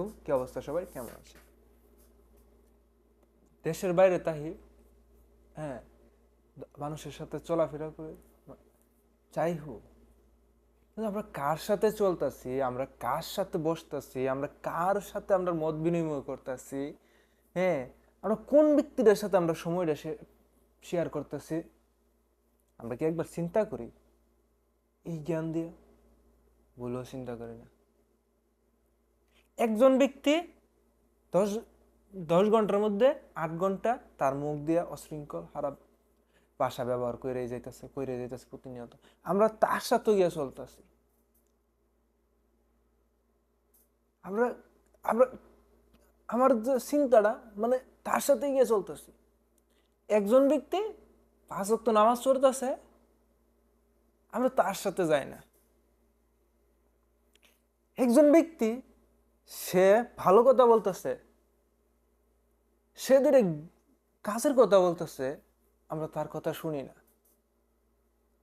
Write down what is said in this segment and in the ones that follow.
আলাইকুম কি অবস্থা সবাই কেমন আছে? দেশের বাইরে তাহি হ্যাঁ মানুষের সাথে চলাফেরা করে যাই হোক। আমরা কার সাথে চলতেছি? আমরা কার সাথে বসতেছি? আমরা কার সাথে আমরা মত বিনিময় করতেছি? হ্যাঁ আমরা কোন ব্যক্তিদের সাথে আমরা সময়টা শেয়ার করতেছি? আমরা কি একবার চিন্তা করি? এই জ্ঞান দিয়ে? ভুলেও চিন্তা করি না। একজন ব্যক্তি দশ দশ ঘণ্টার মধ্যে আট ঘণ্টা তার মুখ দিয়ে অশৃঙ্খল, খারাপ ভাষা ব্যবহার করে যাইতেছে করে যাইতেছে প্রতিনিয়ত। আমরা তার সাথে গিয়ে চলতেছি। আমরা আমরা, আমার যে চিন্তাটা মানে তার সাথে গিয়ে চলতেছি। একজন ব্যক্তি পাঁচ ওয়াক্ত নামাজ পড়তেছে, আমরা তার সাথে যাই না। একজন ব্যক্তি সে ভালো কথা বলতেছে। সে ধরে কাজের কথা বলতেছে, আমরা তার কথা শুনি না।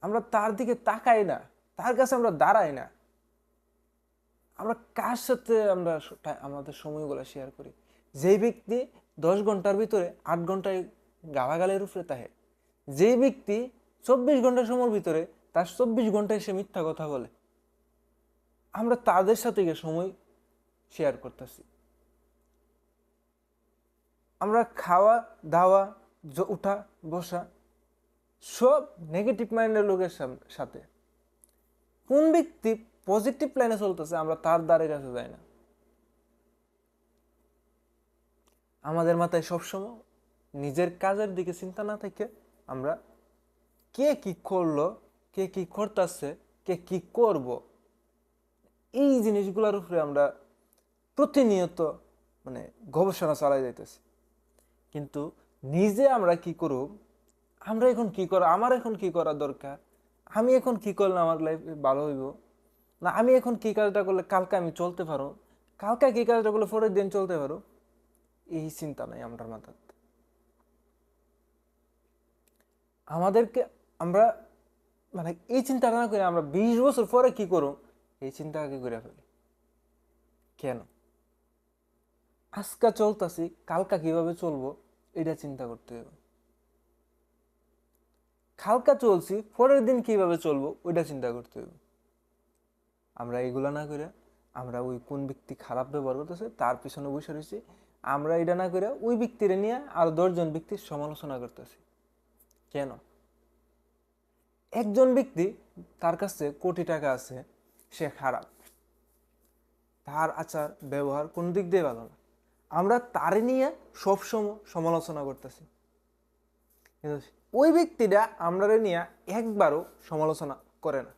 আমরা তার দিকে তাকাই না, তার কাছে আমরা দাঁড়াই না। আমরা কার সাথে আমরা আমাদের সময়গুলো শেয়ার করি? যেই ব্যক্তি দশ ঘণ্টার ভিতরে আট ঘন্টায় গালাগালের উপরে তাহে, যেই ব্যক্তি চব্বিশ ঘণ্টার সময়ের ভিতরে তার চব্বিশ ঘন্টায় সে মিথ্যা কথা বলে। আমরা তাদের সাথে গিয়ে সময় শেয়ার করতেছি। আমরা খাওয়া, দাওয়া উঠা, বসা, সব নেগেটিভ মাইন্ডের লোকের সাথে। কোন ব্যক্তি পজিটিভ লাইনে চলতেছে, আমরা তার দ্বারে কাছে যাই না। আমাদের মাথায় সবসময় নিজের কাজের দিকে চিন্তা না থেকে আমরা কে কি করল, কে কি করতেছে, কে কি করব, এই জিনিসগুলোর উপরে আমরা প্রতিনিয়ত মানে গবেষণা চালাই যাইতেছি। কিন্তু নিজে আমরা কি করব? আমরা এখন কি করা, আমার এখন কি করা দরকার? আমি এখন কি করলে আমার লাইফ ভালো হইব? না, আমি এখন কি কাজটা করলে কালকে আমি চলতে পারো? কালকে কি কাজটা করলে পরের দিন চলতে পারো? এই চিন্তা নাই আমরা মাথাতে আমাদেরকে আমরা মানে এই চিন্তাটা না করে আমরা বিশ বছর পরে কি করব? এই চিন্তা আগে করে ফেলি। কেন? আজকা চলতাছি, কালকা কীভাবে চলবো এটা চিন্তা করতে হবে। কালকা চলছি, পরের দিন কীভাবে চলবো, ওইটা চিন্তা করতে হবে। আমরা এগুলা না করে আমরা ওই কোন ব্যক্তি খারাপ ব্যবহার করতেছে, তার পিছনে বসে রয়েছি। আমরা এটা না করে ওই ব্যক্তিরে নিয়ে আর দশজন ব্যক্তির সমালোচনা করতেছি। কেন? একজন ব্যক্তি, তার কাছে কোটি টাকা আছে, সে খারাপ। তার আচার, ব্যবহার কোন দিক দিয়ে ভালো না? আমরা তারে নিয়ে সবসময় সমালোচনা করতেছি। ওই ব্যক্তিটা আমরা নিয়ে একবারও সমালোচনা করে না।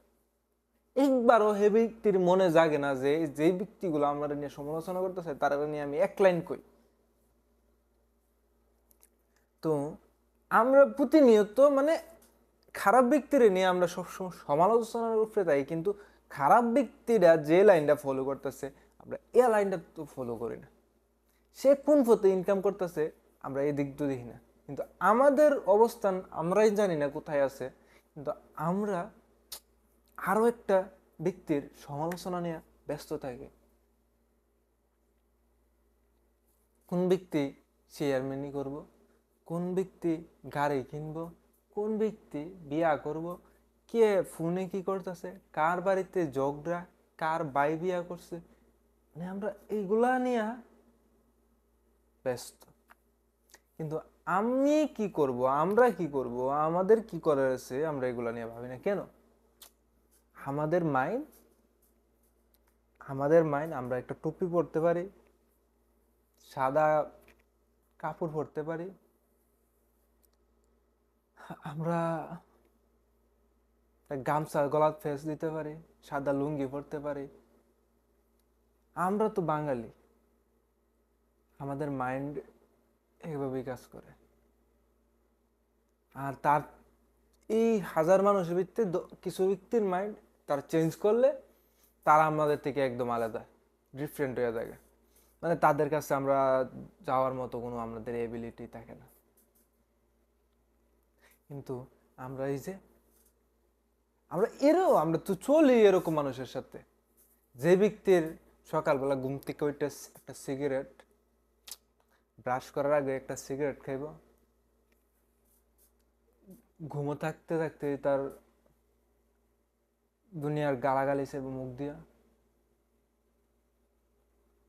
একবারও হে ব্যক্তির মনে জাগে না যে যে ব্যক্তিগুলো আমরা নিয়ে সমালোচনা করতেছে তারা নিয়ে আমি এক লাইন কই। তো আমরা প্রতিনিয়ত মানে খারাপ ব্যক্তির নিয়ে আমরা সবসময় সমালোচনার উপরে তাই কিন্তু খারাপ ব্যক্তিরা যে লাইনটা ফলো করতেছে, আমরা এ লাইনটা তো ফলো করি না। সে কোন পথে ইনকাম করতেছে, আমরা এই দিক তো দেখি না। কিন্তু আমাদের অবস্থান আমরাই জানি না কোথায় আছে, কিন্তু আমরা আরও একটা ব্যক্তির সমালোচনা নিয়ে ব্যস্ত থাকি। কোন ব্যক্তি চেয়ারম্যানই করব, কোন ব্যক্তি গাড়ি কিনব, কোন ব্যক্তি বিয়া করব, কে ফোনে কি করতেছে, কার বাড়িতে ঝগড়া, কার বাই বিয়া করছে মানে আমরা এইগুলা নিয়ে ব্যস্ত কিন্তু আমি কি করব? আমরা কি করব? আমাদের কি করার আছে? আমরা এগুলো নিয়ে ভাবি না। কেন? আমাদের মাইন্ড আমাদের মাইন্ড আমরা একটা টুপি পরতে পারি, সাদা কাপড় পরতে পারি। আমরা গামছা গলাত ফেস দিতে পারি, সাদা লুঙ্গি পরতে পারি। আমরা তো বাঙালি। আমাদের মাইন্ড এইভাবেই কাজ করে। আর তার এই হাজার মানুষের ভিত্তিতে দ- কিছু ব্যক্তির মাইন্ড তার চেঞ্জ করলে তারা আমাদের থেকে একদম আলাদা, ডিফারেন্ট হয়ে থাকে। মানে তাদের কাছে আমরা যাওয়ার মতো কোনো আমাদের এবিলিটি থাকে না। কিন্তু আমরা এই যে, আমরা এরও, আমরা তো চলি এরকম মানুষের সাথে। যে ব্যক্তির সকালবেলা ঘুম থেকে ওইটা একটা সিগারেট ব্রাশ করার আগে একটা সিগারেট খাইব। ঘুমো থাকতে থাকতে তার দুনিয়ার গালাগালি সে মুখ দিয়া।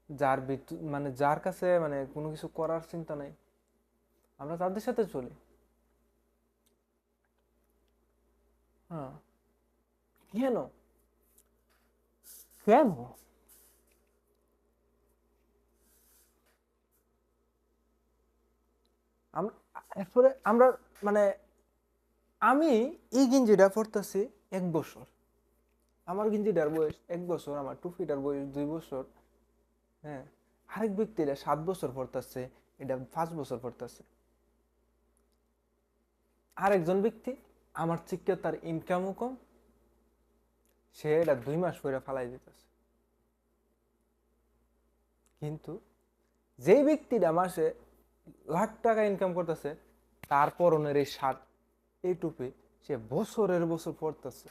যার বিদ্যুৎ মানে যার কাছে মানে কোনো কিছু করার চিন্তা নাই। আমরা তাদের সাথে চলি। হ্যাঁ। কেন? কেন? আম- এরপরে আমরা মানে আমি এই গেঞ্জিটা পরতেছি এক বছর। আমার গেঞ্জিটার বয়স এক বছর, আমার টুপিটার বয়স দুই বছর। হ্যাঁ আরেক ব্যক্তিরা সাত বছর পড়তেছে এটা পাঁচ বছর পড়তেছে আরেকজন ব্যক্তি, আমার থেকে তার ইনকামও কম, সে এটা দুই মাস করে ফালাই দিতেছে। কিন্তু যেই ব্যক্তিটা মাসে লাখ টাকা ইনকাম করতেছে তার পরনের এই শার্ট এই টুপি সে বছরের বছর পরতেছে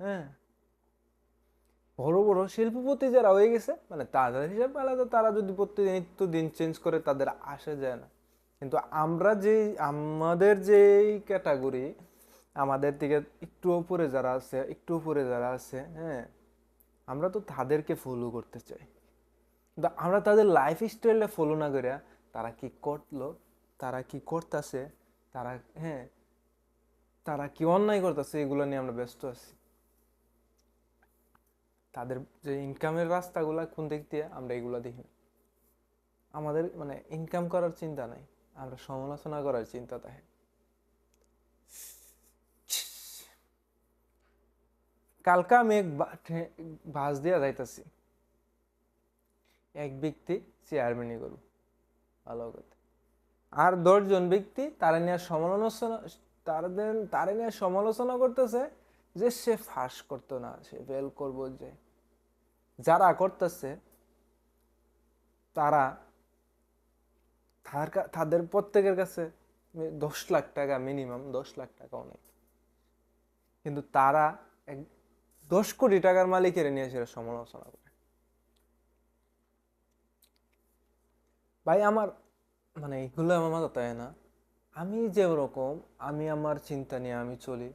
হ্যাঁ। বড় বড় শিল্পপতি যারা হয়ে গেছে মানে তাদের হিসাব আলাদা, তারা যদি প্রত্যেক নিত্য দিন চেঞ্জ করে, তাদের আসে যায় না। কিন্তু আমরা যে আমাদের যে ক্যাটাগরি আমাদের থেকে একটু উপরে যারা আছে, একটু উপরে যারা আছে হ্যাঁ আমরা তো তাদেরকে ফলো করতে চাই। কিন্তু আমরা তাদের লাইফ স্টাইলটা ফলো না করে তারা কি করল, তারা কি করতেছে, তারা হ্যাঁ তারা কি অন্যায় করতেছে, এগুলো নিয়ে আমরা ব্যস্ত আছি। তাদের যে ইনকামের রাস্তাগুলো কোন দিক দিয়ে, আমরা এগুলো দেখি আমাদের মানে ইনকাম করার চিন্তা নাই, আমরা সমালোচনা করার চিন্তা থাকে কালকা আমি এক বাস দিয়া যাইতাছি। এক ব্যক্তি চেয়ারম্যানই করব ভালো কথা। আর দশজন ব্যক্তি তারা নিয়ে সমালোচনা তাদের তারা নিয়ে সমালোচনা করতেছে যে সে ফাঁস করতো না, সে ফেল করব যে। যারা করতেছে, তারা তার তাদের প্রত্যেকের কাছে দশ লাখ টাকা মিনিমাম দশ লাখ টাকা অনেক কিন্তু তারা এক দশ কোটি টাকার মালিকের নিয়ে সেটা সমালোচনা করে ভাই, আমার মানে এগুলো আমার মাথায় না? আমি যে ওরকম আমি আমার চিন্তা নিয়ে আমি চলি।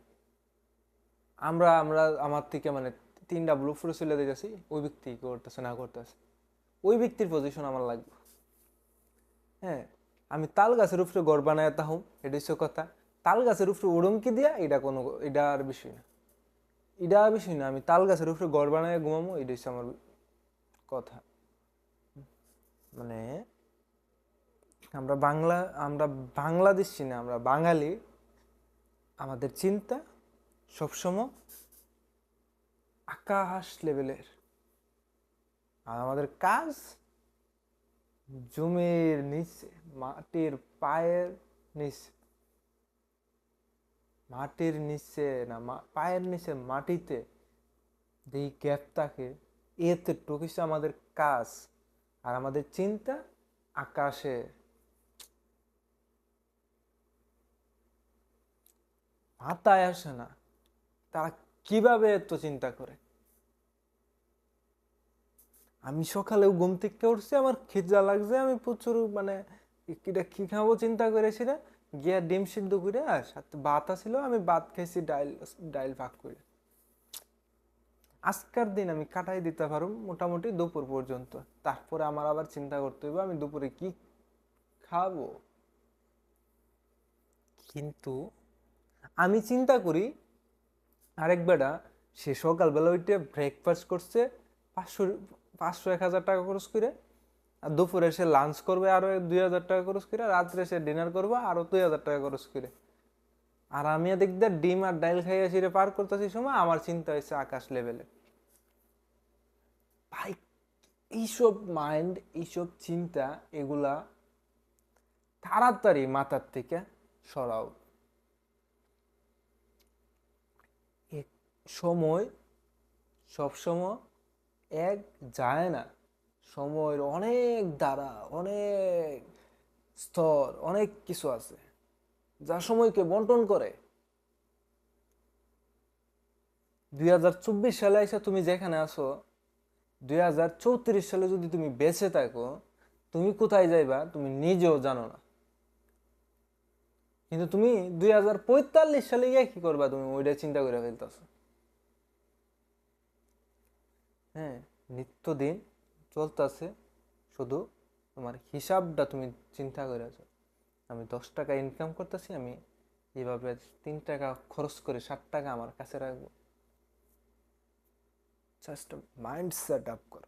আমরা আমরা, আমার থেকে মানে তিনটা ব্লু ফুল চলে দিতেছি ওই ব্যক্তি করতেছে, না করতেছে। ওই ব্যক্তির পজিশন আমার লাগবে। হ্যাঁ আমি তাল গাছের উপরে গড় বানায় তাহুম এটা হচ্ছে কথা। তাল গাছের উপরে উড়মকি দিয়া এটা কোনো, এটা আর বিষয় না। এটা আর বিষয় না, আমি তাল গাছের উপরে গড় বানায় ঘুমামো, এটা হচ্ছে আমার কথা। মানে আমরা বাংলা, আমরা বাংলাদেশি না আমরা বাঙালি, আমাদের চিন্তা সবসময় আকাশ লেভেলের। আর আমাদের কাজ জমির নিচে, মাটির পায়ের নিচে। মাটির নিচে না পায়ের নিচে মাটিতে যেই গ্যাপ থাকে, এতে টুকিছে আমাদের কাজ। আর আমাদের চিন্তা আকাশে। মাথায় আসে না। তারা কীভাবে এত চিন্তা করে? আমি সকালে ঘুম থেকে উঠছি, আমার খিজা লাগছে, আমি প্রচুর মানে কিটা কি খাব চিন্তা করেছি না। গিয়া ডিম সিদ্ধ করে আর সাথে ভাত আসিল আমি ভাত খাইছি, ডাইল ডাইল ভাগ করে। আজকের দিন আমি কাটাই দিতে পারো মোটামুটি দুপুর পর্যন্ত। তারপরে আমার আবার চিন্তা করতে হবে আমি দুপুরে কি খাব? কিন্তু আমি চিন্তা করি, আরেক বেটা সে সকালবেলা ওইটা ব্রেকফাস্ট করছে, পাঁচশো পাঁচশো এক হাজার টাকা খরচ করে। আর দুপুরে সে লাঞ্চ করবে আরও দুই হাজার টাকা খরচ করে রাত্রে সে ডিনার করবে আরও দুই হাজার টাকা খরচ করে। আর আমি দিয়ে ডিম আর ডাইল খাইয়া সিরে পার করতেছি সময়, আমার চিন্তা হয়েছে আকাশ লেভেলে ভাই, এইসব মাইন্ড এইসব চিন্তা, এগুলা তাড়াতাড়ি মাথার থেকে সরাও এক সময় সবসময় এক যায় না। সময়ের অনেক দ্বারা, অনেক স্তর, অনেক কিছু আছে যা সময়কে বন্টন করে। দুই হাজার চব্বিশ সালে এসে তুমি যেখানে আছো, দুই সালে যদি তুমি বেঁচে থাকো, তুমি কোথায় যাইবা তুমি নিজেও জানো না। কিন্তু তুমি দুই হাজার পঁয়তাল্লিশ সালে গিয়ে কি করবা তুমি? ওইটা চিন্তা করে ফেলতেছো। হ্যাঁ নিত্যদিন চলতেছে শুধু তোমার হিসাবটা তুমি চিন্তা করেছ। আমি দশ টাকা ইনকাম করতেছি, আমি এইভাবে তিন টাকা খরচ করে ষাট টাকা আমার কাছে রাখব। জাস্ট মাইন্ড সেট আপ করো।